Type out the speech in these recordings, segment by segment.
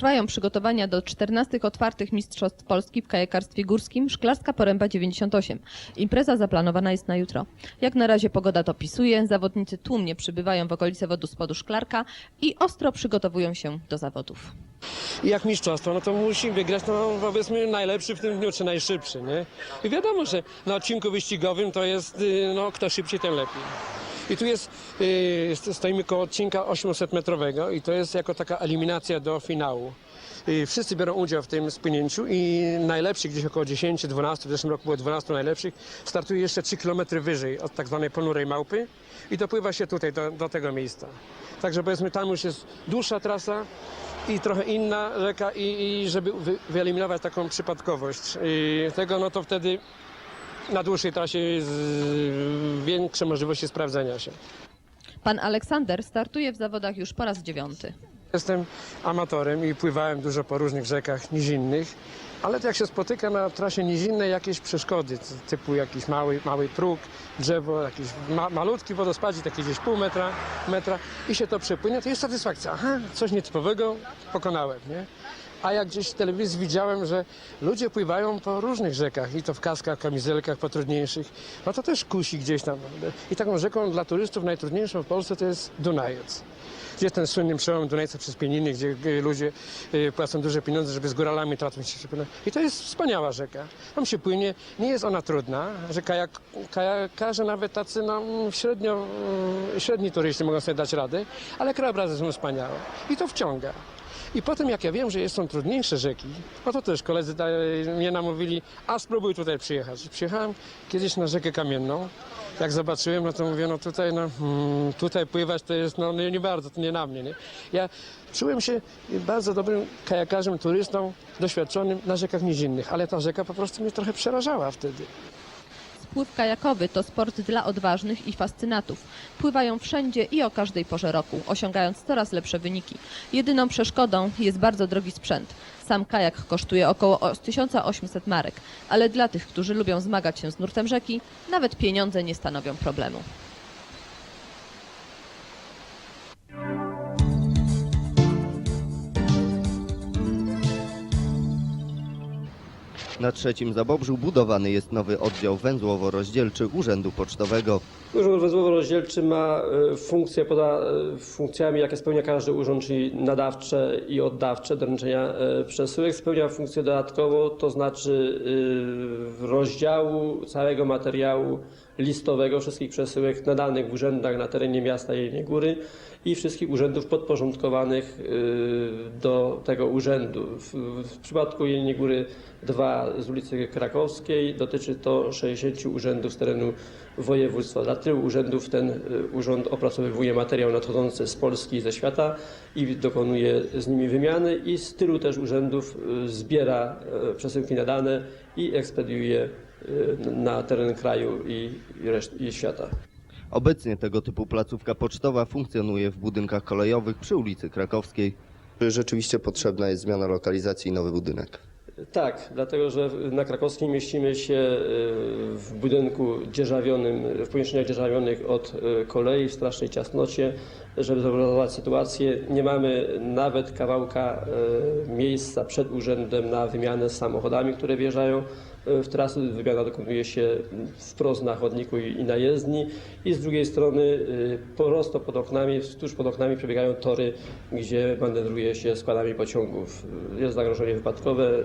Trwają przygotowania do 14 otwartych Mistrzostw Polski w kajakarstwie górskim Szklarska Poręba 98. Impreza zaplanowana jest na jutro. Jak na razie pogoda to pisuje, zawodnicy tłumnie przybywają w okolice wodospadu Szklarka i ostro przygotowują się do zawodów. Jak mistrzostwo, no to musi wygrać, no powiedzmy najlepszy w tym dniu, czy najszybszy, nie? I wiadomo, że na odcinku wyścigowym to jest, y, no kto szybciej, tym lepiej. I tu jest, y, stoimy koło odcinka 800-metrowego i to jest jako taka eliminacja do finału. Wszyscy biorą udział w tym spłynięciu i najlepsi, gdzieś około 10-12, w zeszłym roku było 12 najlepszych, startuje jeszcze 3 km wyżej od tak zwanej ponurej małpy i dopływa się tutaj do, do tego miejsca. Także powiedzmy tam już jest dłuższa trasa i trochę inna rzeka i, i żeby wy, wyeliminować taką przypadkowość tego, no to wtedy na dłuższej trasie jest większe możliwości sprawdzenia się. Pan Aleksander startuje w zawodach już po raz dziewiąty. Jestem amatorem i pływałem dużo po różnych rzekach nizinnych, ale jak się spotyka na trasie nizinnej jakieś przeszkody, ty- typu jakiś mały, mały próg, drzewo, jakiś ma, malutki wodospadzik, taki gdzieś pół metra, metra i się to przepłynie, to jest satysfakcja. Aha, coś nietypowego pokonałem, nie? A jak gdzieś w telewizji widziałem, że ludzie pływają po różnych rzekach i to w kaskach, kamizelkach potrudniejszych, no to też kusi gdzieś tam. I taką rzeką dla turystów najtrudniejszą w Polsce to jest Dunajec. Gdzie ten słynny przełom Dunajca przez Pieniny, gdzie y, ludzie y, płacą duże pieniądze, żeby z góralami tratą się. I to jest wspaniała rzeka. Tam się płynie, nie jest ona trudna, że kajak, kajakarze nawet tacy no, średnio, mm, średni turyści mogą sobie dać radę, ale krajobrazy są wspaniałe. I to wciąga. I potem jak ja wiem, że są trudniejsze rzeki, no to też koledzy mnie namówili, a spróbuj tutaj przyjechać. Przyjechałem kiedyś na rzekę Kamienną. Jak zobaczyłem, no to mówię, no tutaj, no, hmm, tutaj pływać to jest, no nie, nie bardzo, to nie na mnie, nie? Ja czułem się bardzo dobrym kajakarzem, turystą, doświadczonym na rzekach nizinnych, ale ta rzeka po prostu mnie trochę przerażała wtedy. Spływ kajakowy to sport dla odważnych i fascynatów. Pływają wszędzie i o każdej porze roku, osiągając coraz lepsze wyniki. Jedyną przeszkodą jest bardzo drogi sprzęt. Sam kajak kosztuje około o- 1800 marek, ale dla tych, którzy lubią zmagać się z nurtem rzeki, nawet pieniądze nie stanowią problemu. Na trzecim Zabobrzu budowany jest nowy oddział węzłowo-rozdzielczy Urzędu Pocztowego. Urząd Węzłowo-Rozdzielczy ma e, funkcje poza e, funkcjami, jakie spełnia każdy urząd, czyli nadawcze i oddawcze doręczenia e, przesyłek. Spełnia funkcję dodatkową, to znaczy rozdziału całego materiału listowego wszystkich przesyłek nadanych w urzędach na terenie miasta Jeleniej Góry i wszystkich urzędów podporządkowanych e, do tego urzędu. W, przypadku Jeleniej Góry 2 z ulicy Krakowskiej dotyczy to 60 urzędów z terenu województwa. Dla tylu urzędów ten y, urząd opracowywuje materiał nadchodzący z Polski i ze świata i dokonuje z nimi wymiany i z tylu też urzędów y, zbiera y, przesyłki nadane i ekspediuje y, na teren kraju i, i, reszt- i świata. Obecnie tego typu placówka pocztowa funkcjonuje w budynkach kolejowych przy ulicy Krakowskiej. Rzeczywiście potrzebna jest zmiana lokalizacji i nowy budynek. Tak, dlatego że na Krakowskiej mieścimy się y, w budynku dzierżawionym, w pomieszczeniach dzierżawionych od y, kolei w strasznej ciasnocie. Żeby zobrazować sytuację, nie mamy nawet kawałka y, miejsca przed urzędem na wymianę z samochodami, które wjeżdżają y, w trasy. Wymiana dokonuje się wprost na chodniku i na jezdni i z drugiej strony y, prosto pod oknami, tuż pod oknami przebiegają tory, gdzie manewruje się składami pociągów. Jest zagrożenie wypadkowe,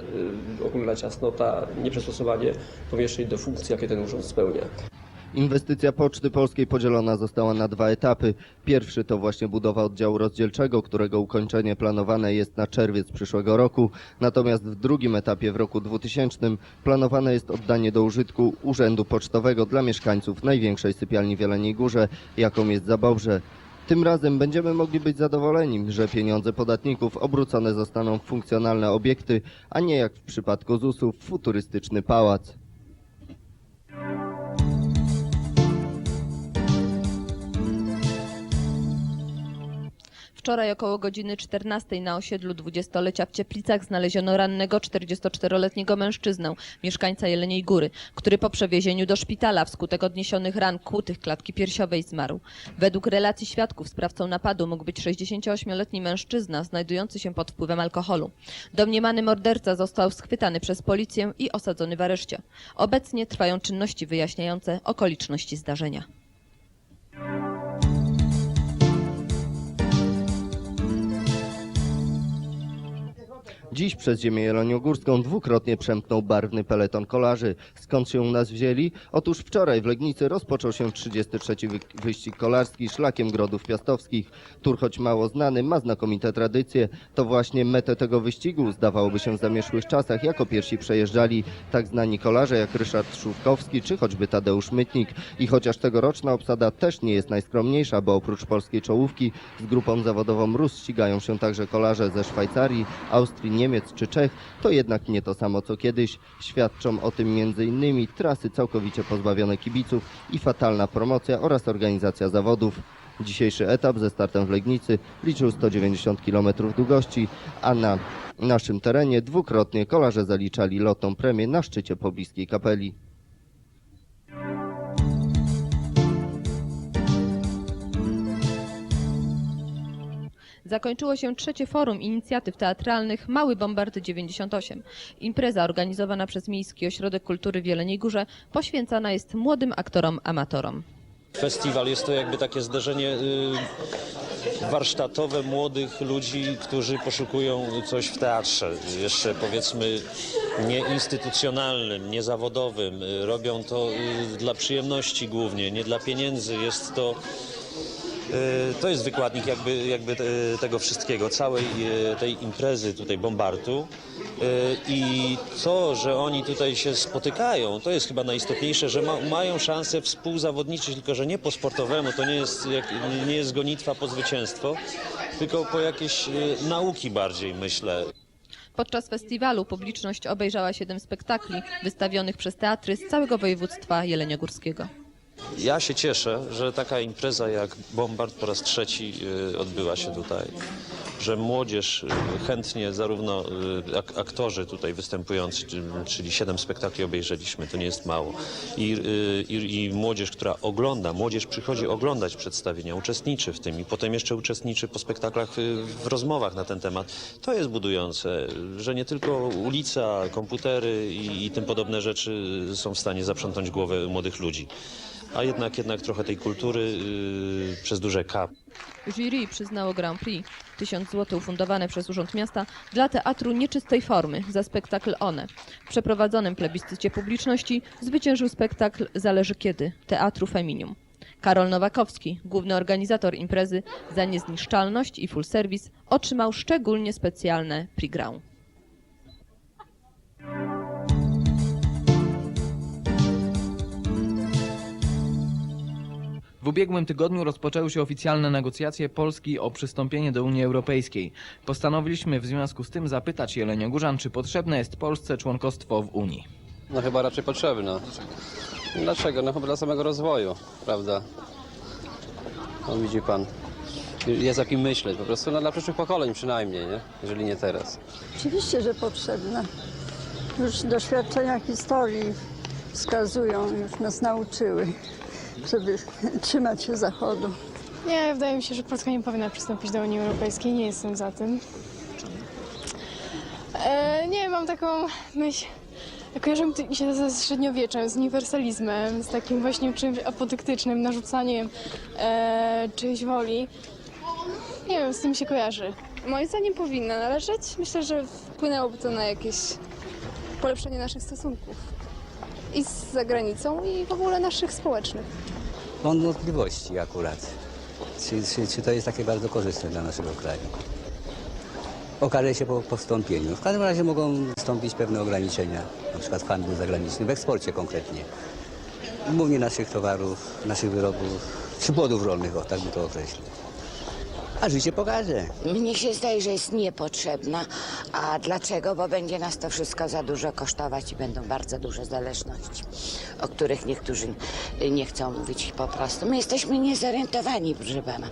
y, ogólna ciasnota, nieprzystosowanie pomieszczeń do funkcji, jakie ten urząd spełnia. Inwestycja Poczty Polskiej podzielona została na dwa etapy. Pierwszy to właśnie budowa oddziału rozdzielczego, którego ukończenie planowane jest na czerwiec przyszłego roku. Natomiast w drugim etapie w roku 2000 planowane jest oddanie do użytku Urzędu Pocztowego dla mieszkańców największej sypialni w Jeleniej Górze, jaką jest Zabobrze. Tym razem będziemy mogli być zadowoleni, że pieniądze podatników obrócone zostaną w funkcjonalne obiekty, a nie jak w przypadku ZUS-u w futurystyczny pałac. Wczoraj około godziny 14 na osiedlu dwudziestolecia w Cieplicach znaleziono rannego 44-letniego mężczyznę, mieszkańca Jeleniej Góry, który po przewiezieniu do szpitala wskutek odniesionych ran kłutych klatki piersiowej zmarł. Według relacji świadków sprawcą napadu mógł być 68-letni mężczyzna znajdujący się pod wpływem alkoholu. Domniemany morderca został schwytany przez policję i osadzony w areszcie. Obecnie trwają czynności wyjaśniające okoliczności zdarzenia. Dziś przez ziemię jeloniogórską dwukrotnie przemknął barwny peleton kolarzy. Skąd się u nas wzięli? Otóż wczoraj w Legnicy rozpoczął się 33. wy- wyścig kolarski szlakiem Grodów Piastowskich. Tur, choć mało znany, ma znakomite tradycje. To właśnie metę tego wyścigu, zdawałoby się w zamieszłych czasach, jako pierwsi przejeżdżali tak znani kolarze jak Ryszard Szówkowski czy choćby Tadeusz Mytnik. I chociaż tegoroczna obsada też nie jest najskromniejsza, bo oprócz polskiej czołówki z grupą zawodową Rus ścigają się także kolarze ze Szwajcarii, Austrii, Niemiec czy Czech, to jednak nie to samo co kiedyś. Świadczą o tym m.in. trasy całkowicie pozbawione kibiców i fatalna promocja oraz organizacja zawodów. Dzisiejszy etap ze startem w Legnicy liczył 190 km długości, a na naszym terenie dwukrotnie kolarze zaliczali lotną premię na szczycie pobliskiej kapeli. Zakończyło się trzecie forum inicjatyw teatralnych Mały Bombard 98. Impreza organizowana przez Miejski Ośrodek Kultury w Jeleniej Górze poświęcana jest młodym aktorom amatorom. Festiwal jest to jakby takie zderzenie y, warsztatowe młodych ludzi, którzy poszukują coś w teatrze. Jeszcze powiedzmy nieinstytucjonalnym, niezawodowym. Y, Robią to y, dla przyjemności głównie, nie dla pieniędzy. Jest to to jest wykładnik jakby, jakby te- tego wszystkiego, całej y, tej imprezy tutaj Bombardu. I to, że oni tutaj się spotykają, to jest chyba najistotniejsze, że ma, mają szansę współzawodniczyć, tylko że nie po sportowemu, to nie jest, jak, nie jest gonitwa po zwycięstwo, tylko po jakieś nauki bardziej, myślę. Podczas festiwalu publiczność obejrzała siedem spektakli wystawionych przez teatry z całego województwa jeleniogórskiego. Ja się cieszę, że taka impreza jak Bombard po raz trzeci y, odbyła się tutaj. Że młodzież y, chętnie, zarówno y, ak aktorzy tutaj występujący, czy- czyli siedem spektakli obejrzeliśmy, to nie jest mało. I, i, I młodzież, która ogląda, młodzież przychodzi oglądać przedstawienia, uczestniczy w tym i potem jeszcze uczestniczy po spektaklach w rozmowach na ten temat. To jest budujące, że nie tylko ulica, komputery i, i tym podobne rzeczy są w stanie zaprzątnąć głowę młodych ludzi a jednak, jednak trochę tej kultury yy, przez duże K. Jury przyznało Grand Prix 1000 zł ufundowane przez Urząd Miasta dla teatru nieczystej formy za spektakl One. W przeprowadzonym plebiscycie publiczności zwyciężył spektakl Zależy Kiedy Teatru Feminium. Karol Nowakowski, główny organizator imprezy za niezniszczalność i full service, otrzymał szczególnie specjalne Prix Grand. W ubiegłym tygodniu rozpoczęły się oficjalne negocjacje Polski o przystąpienie do Unii Europejskiej. Postanowiliśmy w związku z tym zapytać Jeleniogórzan, czy potrzebne jest Polsce członkostwo w Unii. No chyba raczej potrzebna. Dlaczego? No chyba dla samego rozwoju, prawda? No widzi pan. Jest o kim myśleć, po prostu no, dla przyszłych pokoleń przynajmniej, nie? Jeżeli nie teraz. Oczywiście, że potrzebne. Już doświadczenia historii wskazują, już nas nauczyły, żeby trzymać się Zachodu. Nie, wydaje mi się, że Polska nie powinna przystąpić do Unii Europejskiej. Nie jestem za tym. E, nie, mam taką myśl. Kojarzy mi się ze średniowieczem, z uniwersalizmem, z takim właśnie czymś apodyktycznym, narzucaniem e, czyjejś woli. Nie wiem, z tym się kojarzy. Moim zdaniem powinna należeć. Myślę, że wpłynęłoby to na jakieś polepszenie naszych stosunków i z zagranicą, i w ogóle naszych społecznych. Mam wątpliwości akurat, czy, czy, czy to jest takie bardzo korzystne dla naszego kraju. Okaże się po, po wstąpieniu. W każdym razie mogą wstąpić pewne ograniczenia, na przykład w handlu zagranicznym, w eksporcie konkretnie. Głównie naszych towarów, naszych wyrobów, czy płodów rolnych, o tak by to określił. A życie pokaże. Mnie się zdaje, że jest niepotrzebna. A dlaczego? Bo będzie nas to wszystko za dużo kosztować i będą bardzo duże zależności, o których niektórzy nie chcą mówić po prostu. My jesteśmy niezorientowani, proszę pana.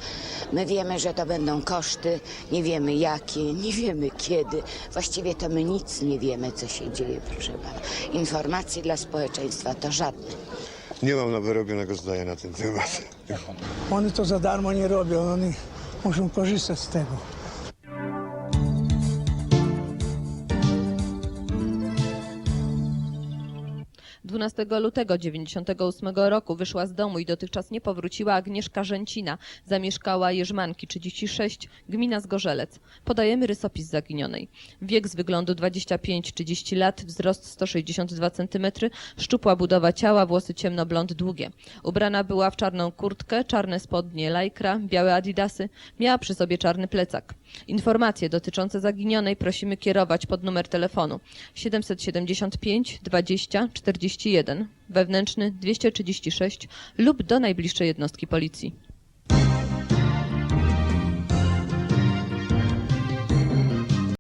My wiemy, że to będą koszty, nie wiemy jakie, nie wiemy kiedy. Właściwie to my nic nie wiemy, co się dzieje, proszę pana. Informacji dla społeczeństwa to żadne. Nie mam na wyrobionego zdania na ten temat. Oni to za darmo nie robią, oni muszą korzystać z tego. 12 lutego 98 roku wyszła z domu i dotychczas nie powróciła Agnieszka Rzęcina. Zamieszkała Jerzmanki 36, gmina Zgorzelec. Podajemy rysopis zaginionej. Wiek z wyglądu 25-30 lat, wzrost 162 cm, szczupła budowa ciała, włosy ciemnoblond długie. Ubrana była w czarną kurtkę, czarne spodnie lajkra, białe adidasy, miała przy sobie czarny plecak. Informacje dotyczące zaginionej prosimy kierować pod numer telefonu 775 20 41 wewnętrzny 236 lub do najbliższej jednostki policji.